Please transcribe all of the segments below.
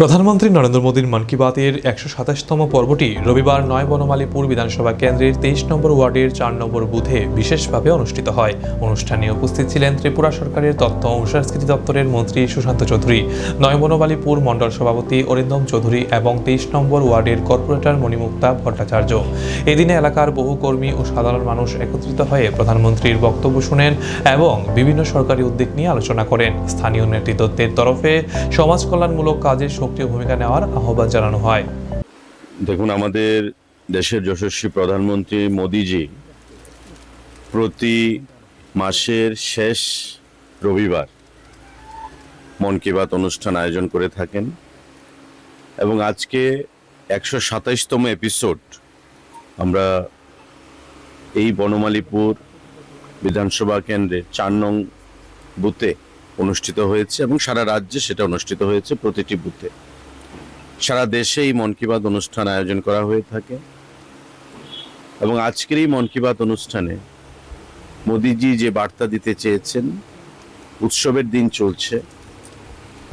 প্রধানমন্ত্রী নরেন্দ্র মোদীর মন কি বাতের একশো সাতাশতম পর্বটি রবিবার নয় বনমালীপুর বিধানসভা কেন্দ্রের তেইশ নম্বর ওয়ার্ডের চার নম্বর বুথে বিশেষভাবে অনুষ্ঠিত হয়। অনুষ্ঠানে উপস্থিত ছিলেন ত্রিপুরা সরকারের তথ্য ও সংস্কৃতি দপ্তরের মন্ত্রী সুশান্ত চৌধুরী, নয় বনমালীপুর মণ্ডল সভাপতি অরিন্দম চৌধুরী এবং তেইশ নম্বর ওয়ার্ডের কর্পোরেটর মণিমুক্তা ভট্টাচার্য। এদিনে এলাকার বহু কর্মী ও সাধারণ মানুষ একত্রিত হয়ে প্রধানমন্ত্রীর বক্তব্য শুনেন এবং বিভিন্ন সরকারি উদ্যোগ নিয়ে আলোচনা করেন। স্থানীয় নেতৃত্বের তরফে সমাজ কল্যাণমূলক কাজে সক্রিয় ভূমিকা নেওয়ার আহ্বান জানানো হয়। দেখুন, আমাদের দেশের যশস্বী প্রধানমন্ত্রী মোদিজি প্রতি মাসের শেষ রবিবার মন কি বাত অনুষ্ঠান আয়োজন করে থাকেন এবং আজকে একশো সাতাইশতম এপিসোড আমরা এই বনমালীপুর বিধানসভা কেন্দ্রে চার নং বুথে অনুষ্ঠিত হয়েছে এবং সারা রাজ্যে সেটা অনুষ্ঠিত হয়েছে প্রতিটি বুথে। সারা দেশে এই মন কি বাত অনুষ্ঠান আয়োজন করা হয়ে থাকে। এবং আজকের এই মন কি বাত অনুষ্ঠানে মোদিজি যে বার্তা দিতে চেয়েছেন, উৎসবের দিন চলছে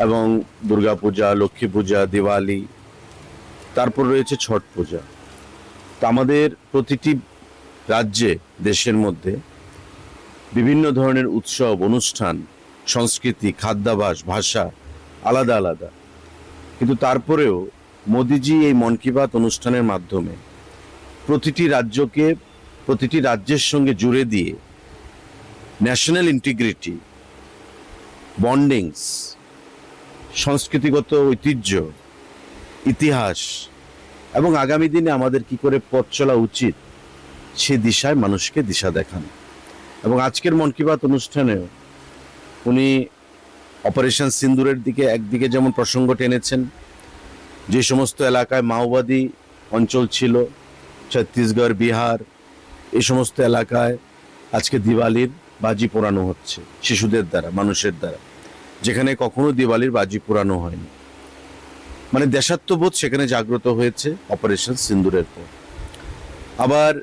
এবং দুর্গাপূজা লক্ষ্মী পূজা দিওয়ালি, তারপর রয়েছে ছট পূজা। তো আমাদের প্রতিটি রাজ্যে, দেশের মধ্যে বিভিন্ন ধরনের উৎসব, অনুষ্ঠান সংস্কৃতি, খাদ্যাভাস, ভাষা আলাদা আলাদা। কিন্তু তারপরেও মোদিজি এই মন কি বাত অনুষ্ঠানের মাধ্যমে প্রতিটি রাজ্যকে, প্রতিটি রাজ্যের সঙ্গে জুড়ে দিয়ে ন্যাশনাল ইন্টিগ্রিটি বন্ডিংস সংস্কৃতিগত ঐতিহ্য, ইতিহাস এবং আগামী দিনে আমাদের কি করে পথ চলা উচিত সে দিশায় মানুষকে দিশা দেখান। এবং আজকের মন কি বাত অনুষ্ঠানেও উনি অপারেশন সিন্দুরের দিকে, একদিকে যেমন প্রসঙ্গ টেনেছেন, যে সমস্ত এলাকায় মাওবাদী অঞ্চল ছিল, ছত্তিশগড়, বিহার এই সমস্ত এলাকায় আজকে দিওয়ালির বাজি পোড়ানো হচ্ছে, শিশুদের দ্বারা, মানুষের দ্বারা। যেখানে কখনো দিওয়ালির বাজি পোড়ানো হয়নি। মানে দেশাত্মবোধ সেখানে জাগ্রত হয়েছে অপারেশন সিন্দুরের পর। আবার